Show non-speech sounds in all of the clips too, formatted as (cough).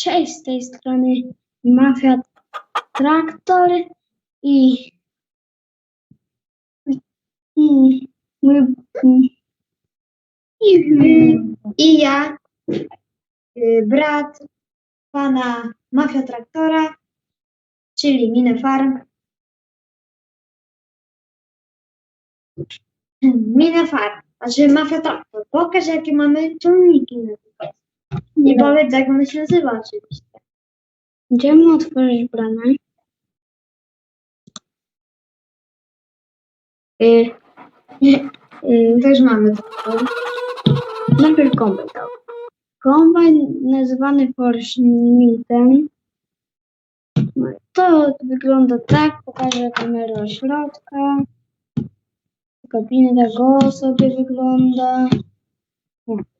Cześć, z tej strony Mafia Traktor i i i, I ja, y, brat pana Mafia Traktora, czyli Mine Farm. Mine Farm, znaczy Mafia Traktor. Pokaż jakie mamy ciągniki na tutaj. Powiedz jak one się nazywa oczywiście. Idziemy otworzyć bramę. Y, y, Też mamy traktor. najpierw kombajn. dał. Kombajn nazywany Forschmitem. To wygląda tak, pokażę kamerę od środka. Kabina go sobie wygląda.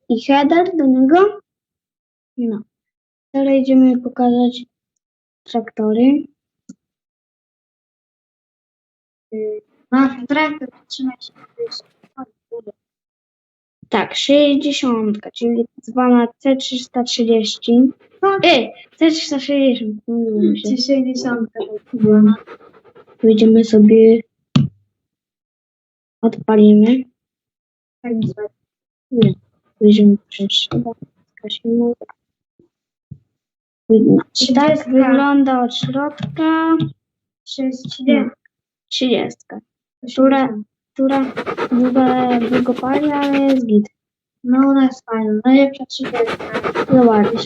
I header do niego. No. Teraz idziemy pokazać traktory. Mafia Traktor, trzymaj się. Tak, 60, czyli zwana C330. Tak, Ej, C360. pomyliłem się. 60. Wyjdziemy sobie, odpalimy. Tak. Nie, wyjdziemy przez szybę. Zgasimy. Tak wygląda od środka 60. 30, która, która długo, długo pali, ale jest git. No ona jest fajna, najlepsza 30. Zobacz.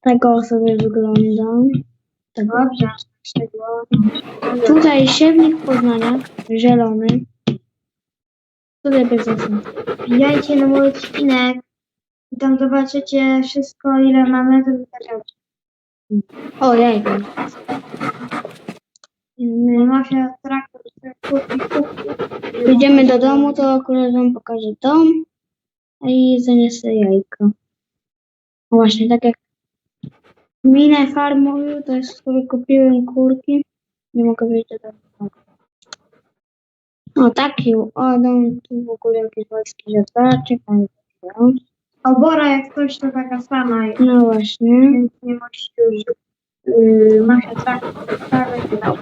Tego sobie wygląda. Tak. Dobrze. Tutaj siewnik Poznania, zielony. Tutaj bez zasad. Wbijajcie na mój odcinek i tam zobaczycie wszystko, ile mamy, to wystarczy. O, jajko. My Mafia, traktor, kurki, kurki. Idziemy do domu, to akurat wam pokażę dom i zaniosę jajko. No właśnie, tak jak minę farmą, to jest, z której kupiłem kurki. Nie mogę wyjść do domu. O, taki, o, dom, tu w ogóle jakiś polski rzeczaczek, tam Obora jak coś, to taka sama jest, No właśnie. więc nie musisz już yy, mafia, traktor, stawiać. No.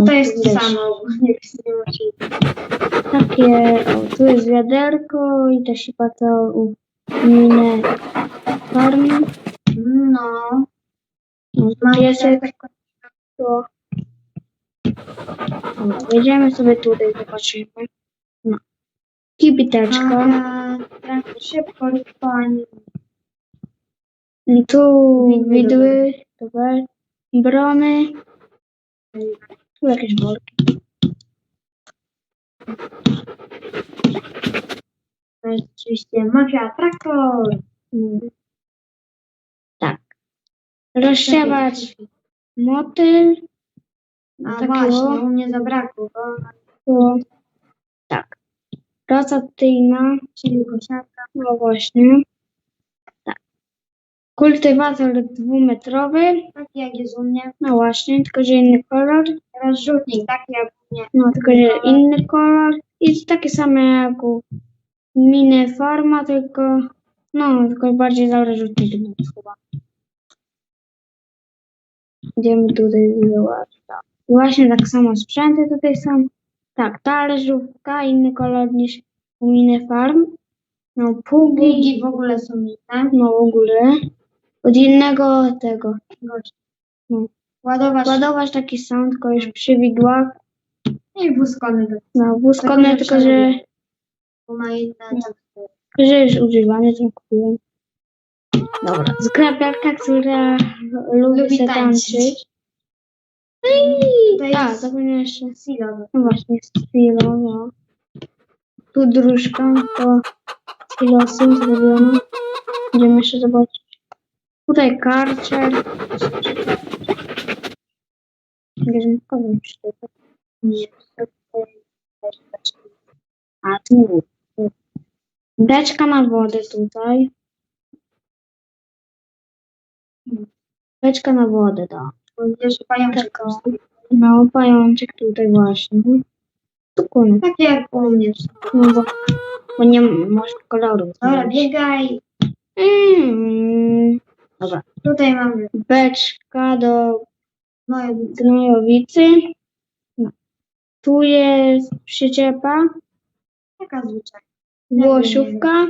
Tutaj jest to samo, (laughs) nie, nie musisz. Takie, o, tu jest wiaderko i to się pata u minę farmy. No, No, tu mamy jest tak, to. Dobra, wejdziemy sobie tutaj, zobaczymy. No. Kibiteczka. mafia, traktor, szybko, pani. I tu Widły dobra. Brony. Tu jakieś worki. To jest oczywiście mafia, traktor. Mm. Tak. Rozsiewać motyl. A Takiego. właśnie, u mnie zabrakło, bo tak. Praca tyjna, czyli kosiarka. no właśnie. Tak. Kultywator dwumetrowy, Taki jak jest u mnie. no właśnie, tylko że inny kolor. Rozrzutnik, taki jak u mnie. No, tylko że inny kolor. I takie same jak u miny forma, tylko no, tylko bardziej zarożutny chyba. Idziemy tutaj zobaczyć. Właśnie tak samo sprzęty tutaj są. Tak, talerzówka, inny kolor niż u miny farm. No, pługi, Pługi w ogóle są inne. no w ogóle. Od innego tego. Gość. No. Taki sam, tylko już przy widłach. i wózkony No, wózkone, Takie tylko że, bo ma inne. No. że już używane, to kupiłem. Dobra, sklepiarka, która lubi, Lubi się tańczyć. Tańczyć. Tutaj A, jest zapomniałem jeszcze. silowy. No właśnie, jest no. Tu dróżka, to silosy zrobione. Będziemy jeszcze zobaczyć. Tutaj karczer. Bierzemy powiem czy to Nie. A, tu. tu. Beczka na wodę tutaj. Beczka na wodę, tak. Będziesz pajączek. No, pajączek tutaj właśnie. Tu koniec. Takie jak u mnie. No bo Bo nie masz koloru. Dobra, biegaj. Mm, Dobra, tutaj mamy beczka do moje gnojowicy. No. Tu jest przyczepa, taka zwyczajna. włosówka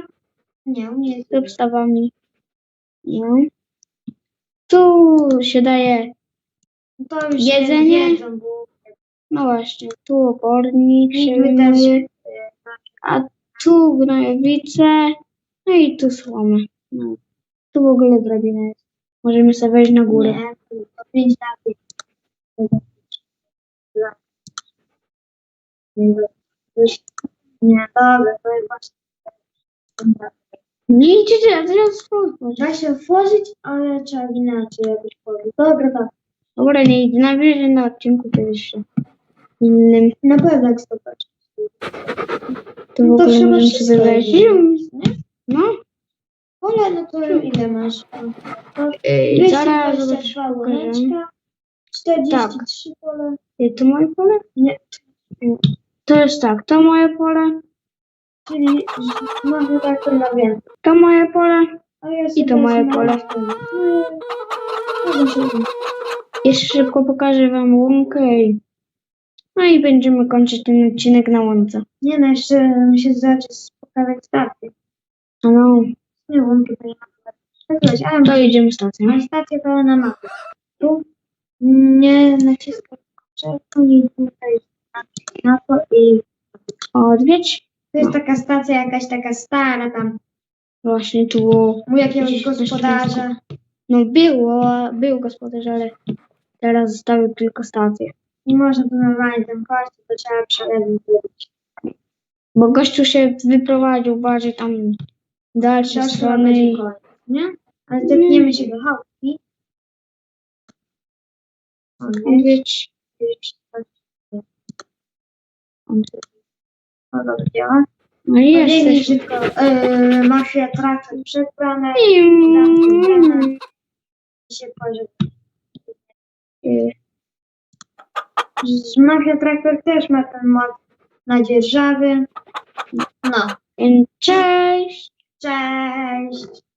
Nie, jest z obstawami. No. Tu się daje, To już Jedzenie? Bo no właśnie, tu obornik się też, wyjmuje, a tu gnojowice, no i tu słomę. No. Tu w ogóle drabina jest. Możemy sobie wejść na górę. Nie, to pięć lat. Nie, dobra, to jest właśnie. Nie idziecie, a teraz spróbuj. Da się otworzyć, ale trzeba inaczej jakoś powiedzieć. Dobra, tak. Dobra, nie idę na wyżej na odcinku kiedyś się innym. Na pewno jak stopać. To w No to ogóle trzeba możemy wszystko sobie wejść. jeść, nie? No, Ole, no to ile masz? yy, zaraz zobacz, 222 pokażę. łączka, 43 pole. Yy, To moje pole? Nie. To jest tak, to moje pole, Czyli może tak to na więcej. to moje pole A ja i to moje pole. Jeszcze szybko pokażę wam łąkę i... No i będziemy kończyć ten odcinek na łące. Nie no, jeszcze muszę zacząć pokazać stację. No, Nie łąki to nie ma. Ale to idziemy stacją. Mam stację pełna mapy. Tu nie naciskam czerwony i tutaj na to i Odwiedź. to jest taka stacja jakaś taka stara tam Właśnie tu było... u jakiegoś coś gospodarza. No było, był gospodarz, ale teraz zostały tylko stacje. Nie można tu normalnie tam kości, to trzeba przelewy zrobić. Bo gościu się wyprowadził bardziej tam dalsze Zawsze strony. i- koniec, nie? Ale zepniemy się do chałki. Odwiedź. O, dobrze działa. No i Biegnij jesteś. szybko. Yy, mafia traktor przed bramę. Mm. się poziom. Z Mafia Traktor też ma ten mod na dzierżawy. No, Cześć. cześć!